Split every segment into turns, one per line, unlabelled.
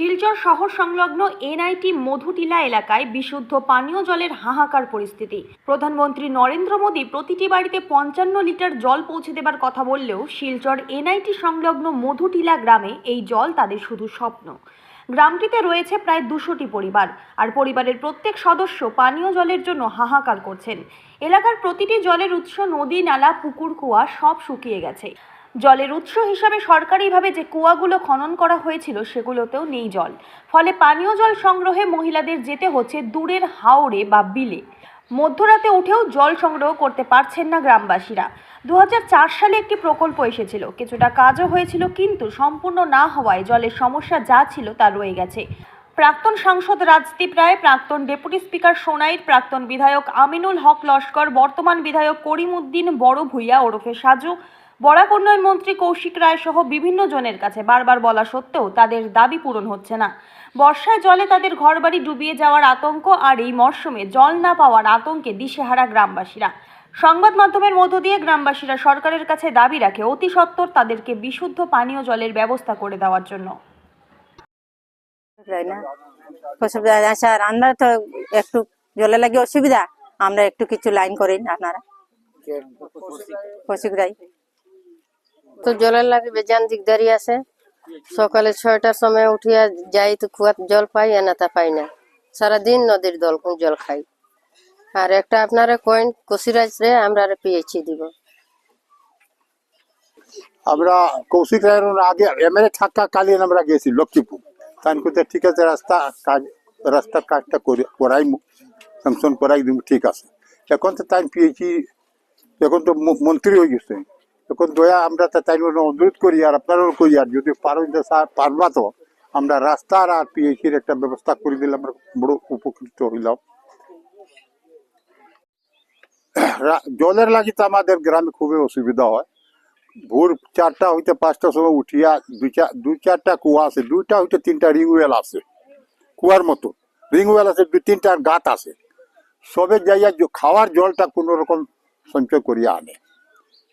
শিলচর শহর সংলগ্ন এনআইটি মধুটিলা এলাকায় বিশুদ্ধ পানীয় জলের হাহাকার পরিস্থিতি। প্রধানমন্ত্রী নরেন্দ্র মোদী প্রতিটি বাড়িতে পঞ্চান্ন লিটার জল পৌঁছে দেবার কথা বললেও শিলচর এনআইটি সংলগ্ন মধুটিলা গ্রামে এই জল তাদের শুধু স্বপ্ন। গ্রামটিতে রয়েছে প্রায় দুশোটি পরিবার আর পরিবারের প্রত্যেক সদস্য পানীয় জলের জন্য হাহাকার করছেন। এলাকার প্রতিটি জলের উৎস নদী, নালা, পুকুর কুয়া সব শুকিয়ে গেছে। জলের উৎস হিসাবে সরকারিভাবে যে কুয়াগুলো খনন করা হয়েছিল সেগুলোতেও নেই জল। ফলে পানীয় জল সংগ্রহে মহিলাদের যেতে হচ্ছে দূরের হাওড়ে বা বিলে। মধ্যরাতে উঠেও জল সংগ্রহ করতে পারছেন না গ্রামবাসীরা। দু হাজার চার সালে একটি প্রকল্প এসেছিল। কিছুটা কাজও হয়েছিল, কিন্তু সম্পূর্ণ না হওয়ায় জলের সমস্যা যা ছিল তা রয়ে গেছে। প্রাক্তন সাংসদ রাজদীপ রায়, প্রাক্তন ডেপুটি স্পিকার সোনাইর, প্রাক্তন বিধায়ক আমিনুল হক লস্কর, বর্তমান বিধায়ক করিম উদ্দিন বড় ভূঁইয়া ওরফে সাজু বরাক উন্নয়ন মন্ত্রী কৌশিক রায় সহ বিভিন্ন জনের কাছে বারবার বলা সত্ত্বেও তাদের দাবি পূরণ হচ্ছে না। বর্ষায় জলে তাদের ঘরবাড়ি ডুবিয়ে যাওয়ার আতঙ্ক আর এই মরশুমে জল না পাওয়ার আতঙ্কে দিশেহারা গ্রামবাসীরা। সংবাদ মাধ্যমের মধ্য দিয়ে গ্রামবাসীরা সরকারের কাছে দাবি রাখে অতি সত্বর তাদেরকে বিশুদ্ধ পানীয় জলের ব্যবস্থা করে দেওয়ার জন্য।
স্যার আমরা তো একটু জলে লাগে অসুবিধা? আমরা একটু কিছু লাইন করেন আপনারা। অসুবিধাই
তো জলের লাগে বেজান দিকদারি আছে। সকালে ছয়টার সময় উঠিয়া যাই তো কুয়াত জল পাই, এনাতা পাই না। সারাদিন নদীর দল, জল খাই। আর একটা আপনারা কয়েন, কসিরাজ রে, আমরা পেয়েছি দিব।
আমরা কৌশিক রায়ের আগে এমএলএ থাকাকালীন আমরা গেছি, লক্ষ্মীপুর। তাই ঠিক আছে, রাস্তা কাজ রাস্তার কাজটা করে, করাইমু স্যাংশন করাই দিব ঠিক আছে। এখন তো তাই পেয়েছি এখন তো মন্ত্রী হয়ে গেছে। এখন দয়া, আমরা তাই অনুরোধ করি, আর আপনারাও করি, আর যদি পারো যে স্যার, পারবা তো। আমরা রাস্তার আর পিএইচির একটা ব্যবস্থা করে দিলে আমরা বড় উপকৃত হইলাম। জলের লাগি তো আমাদের গ্রামে খুবই অসুবিধা হয়। ভোর চারটা হইতে পাঁচটার সময় উঠিয়া দুই চার দুই চারটা কুয়া আছে, দুইটা হইতে তিনটা রিং ওয়েল আছে, কুয়ার মতো। রিং ওয়েল আছে, দুই তিনটা গাত আছে। সবে যাইয়া খাওয়ার জলটা কোনো রকম সঞ্চয় করিয়া আনে।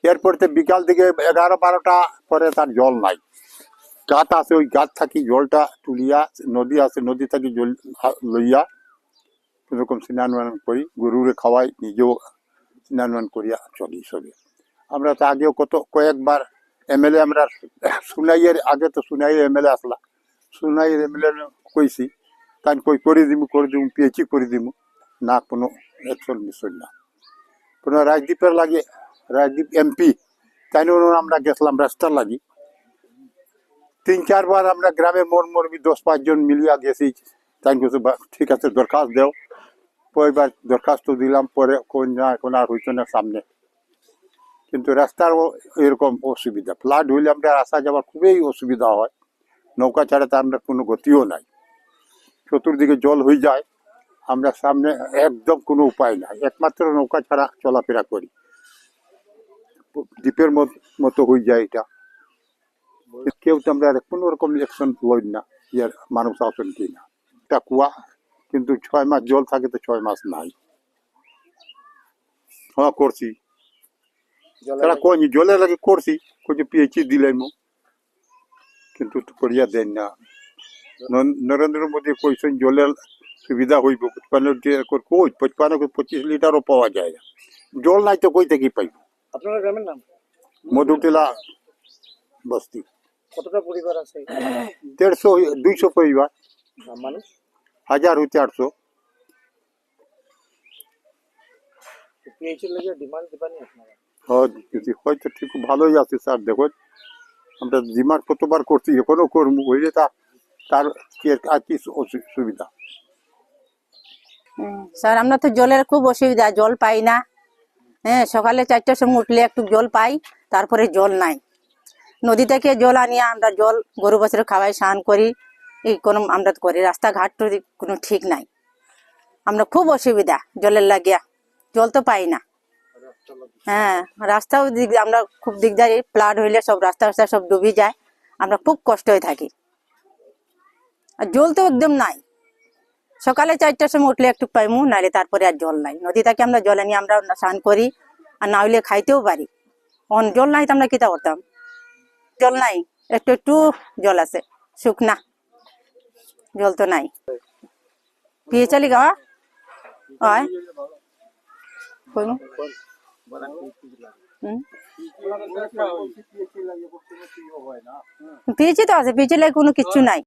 এরপর তো বিকাল দিকে এগারো বারোটা পরে তার জল নাই। গাছ আছে, ওই গাছ থাকি জলটা তুলিয়া, নদী আছে, নদী থাকি জল লইয়া কোনোরকম স্নান মান করি, গরুরে খাওয়াই, নিজেও স্নান মান করিয়া চলি সবে। আমরা তো আগেও কত, কয়েকবার এমএলএ আমরা সুনাইয়ের, আগে তো সুনাইয়ের এমএলএ আসলা। সুনাইয়ের এমএলএ কইছি তাই কই করে দিমু করে দিমু পিএইচি করে দিমু, না কোনো অ্যাকশন বিষয় না। কোনো রাজদ্বীপের লাগে রাজদীপ এমপি। তাই আমরা গেছিলাম রাস্তার লাগি। তিন চারবার আমরা গ্রামে মোর মরবি দশ পাঁচজন মিলিয়া গেছি। তাই কিছু ঠিক আছে, দরখাস্ত দেও। পরেরবার দরখাস্ত দিলাম, পরে কোন না এখন আর হইতো না সামনে। কিন্তু রাস্তারও এরকম অসুবিধা। ফ্লাড হইলে আমরা আসা যাওয়ার খুবই অসুবিধা হয়। নৌকা ছাড়া তো আমরা কোনো গতিও নাই। চতুর্দিকে জল হয়ে যায়। আমরা সামনে একদম কোনো উপায় নাই। একমাত্র নৌকা ছাড়া চলাফেরা করি। দ্বীপের মত- মতো হয়ে যায় এটা। কেউ তো আমরা কোনো রকম ইলেকশন লই না ইয়ার মানুষ আসেন কি না। এটা কুয়া কিন্তু ছয় মাস জল থাকে তো ছয় মাস নাই। হ্যাঁ করছি। তারা কইনি জলে লাগে করছি কইছে পিএইচি দিলাম কিন্তু তো করিয়া দেন না। ন- নরেন্দ্র মোদী কইছেন জলের সুবিধা হইব পঁচপান্ন কই পঁচপান্ন পঁচিশ লিটারও পাওয়া যায় না। জল নাই তো কই থেকে পাইব?
আপনার গ্রামের নাম?
মধুটিলা বস্তি।
কতটা পরিবার আছে?
দেড়শো দুইশো পরিবার।
মানুষ?
হাজার হইতে আটশো।
পিএইচের লেগে ডিমান্ড দিবানি আপনারা?
হ্যাঁ হয়তো ঠিক ভালোই আছে স্যার দেখো। আমরা ডিমান্ড কতবার করছি এখনও করব হইলে তা? তার কি আর কি অসু- সুবিধা?
হুম, স্যার আমরা তো জলের খুব অসুবিধা জল পাই না। হ্যাঁ সকালে চারটার সময় উঠলে একটু জল পাই, তারপরে জল নাই। নদী থেকে জল আনিয়া আমরা জল গরু, বছর খাওয়াই স্নান করি। এই কোনো আমরা করি, রাস্তাঘাট কোনো ঠিক নাই। আমরা খুব অসুবিধা জলের লাগিয়া। জল তো পাই না। হ্যাঁ রাস্তাও দিক, আমরা খুব দিকদারি ফ্লাড হইলে সব রাস্তা রাস্তা সব ডুবে যায়। আমরা খুব কষ্ট হয়ে থাকি। আর জল তো একদম নাই। সকালে চারটার সময় উঠলে একটু পাইমু নাহলে তারপরে আর জল নাই। নদী থেকে আমরা জল আনি আমরা স্নান করি, আর না হইলে খাইতেও পারি। অন জল নাই তো আমরা কিতা করতাম? জল নাই, একটু একটু জল আছে, শুকনা। জল তো নাই। পিয়ে চালি গা হয়। পিএইচি তো আছে পিএইচি লাগে কোনো কিছু নাই।